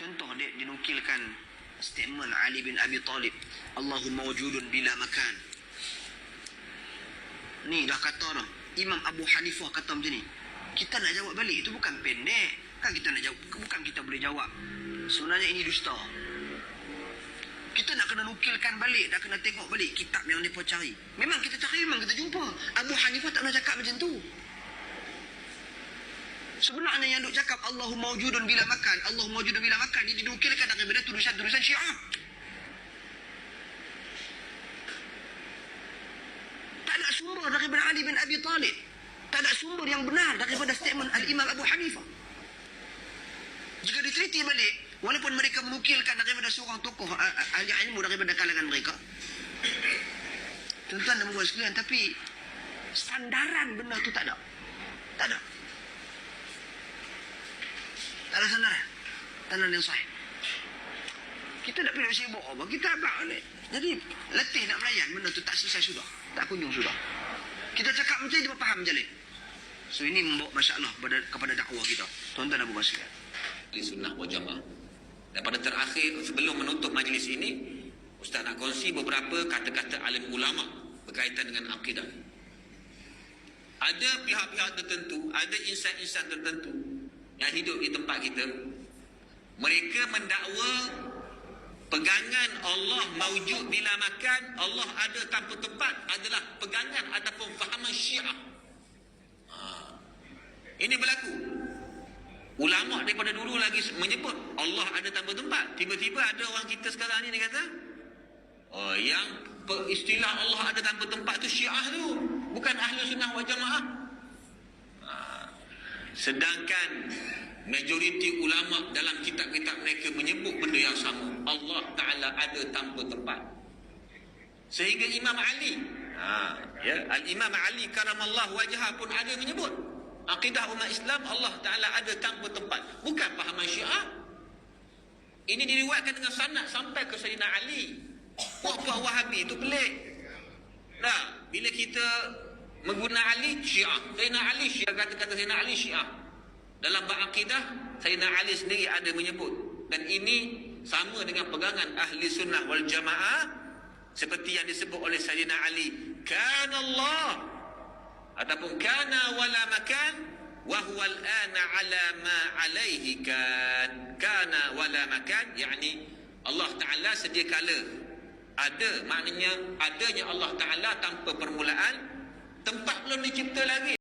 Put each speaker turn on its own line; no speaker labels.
contoh dia dinukilkan statement Ali bin Abi Talib Allahumma wujudun bila makan. Ni dah kata dah Imam Abu Hanifah kata macam ni kita nak jawab balik itu bukan pendek. Kan kita nak jawab bukan kita boleh jawab. Sebenarnya ini dusta. Kita nak kena nukilkan balik nak kena tengok balik kitab yang mereka cari. Memang kita cari memang kita jumpa Abu Hanifah tak pernah cakap macam tu sebenarnya yang duk cakap Allahumma wujudun bila makan. Allahumma wujudun bila makan ini dinukilkan daripada tulisan-tulisan syiah. Tak ada sumber daripada Ali bin Abi Talib. Tak ada sumber yang benar daripada statement Al-Imam Abu Hanifah. Jika diteliti balik walaupun mereka menukilkan daripada seorang tokoh ah, ah, ahli ilmu daripada kalangan mereka. Tuan-tuan dan puan sekalian tapi sandaran benda tu tak ada. Tak ada tak ada sandaran sandaran yang sahih. Kita nak pergi sibuk apa? Kita abang ni. Jadi letih nak melayan benda tu tak selesai sudah. Tak kunjung sudah. Kita cakap macam ni dia faham macam ni so ini membawa masalah kepada, kepada dakwah kita. Tuan-tuan dan sekalian.
Ahli sunnah wal jamaah. Dan pada terakhir sebelum menutup majlis ini, Ustaz nak kongsi beberapa kata-kata alim ulama berkaitan dengan akidah. Ada pihak-pihak tertentu, ada insan-insan tertentu yang hidup di tempat kita. Mereka mendakwa pegangan Allah maujud bila makan, Allah ada tanpa tempat adalah pegangan ataupun fahaman syiah. Ha. Ini berlaku. Ulama daripada dulu lagi menyebut Allah ada tanpa tempat. Tiba-tiba ada orang kita sekarang ni dia kata, oh yang istilah Allah ada tanpa tempat tu Syiah tu, bukan Ahlu Sunnah wal Jamaah. Ha. Sedangkan majoriti ulama dalam kitab-kitab mereka menyebut benda yang sama. Allah Taala ada tanpa tempat. Sehingga Imam Ali, ha, ya, Al Imam Ali karamallahu wajhah pun ada menyebut Akidah umat Islam Allah Ta'ala ada tanpa tempat. Bukan pahaman syiah. Ini diriwayatkan dengan sanad sampai ke Sayyidina Ali. Puak-puak Wahabi itu pelik. Nah, bila kita mengguna Ali, syiah. Sayyidina Ali syiah. Kata-kata Sayyidina Ali syiah. Dalam bab akidah, Sayyidina Ali sendiri ada menyebut. Dan ini sama dengan pegangan ahli sunnah wal jamaah seperti yang disebut oleh Sayyidina Ali. Kan Allah ataupun kana wala makan wa huwa al-ana ala ma alaihi kan kana wala makan yakni Allah Taala sedia kala ada maknanya adanya Allah Taala tanpa permulaan tempat belum dicipta lagi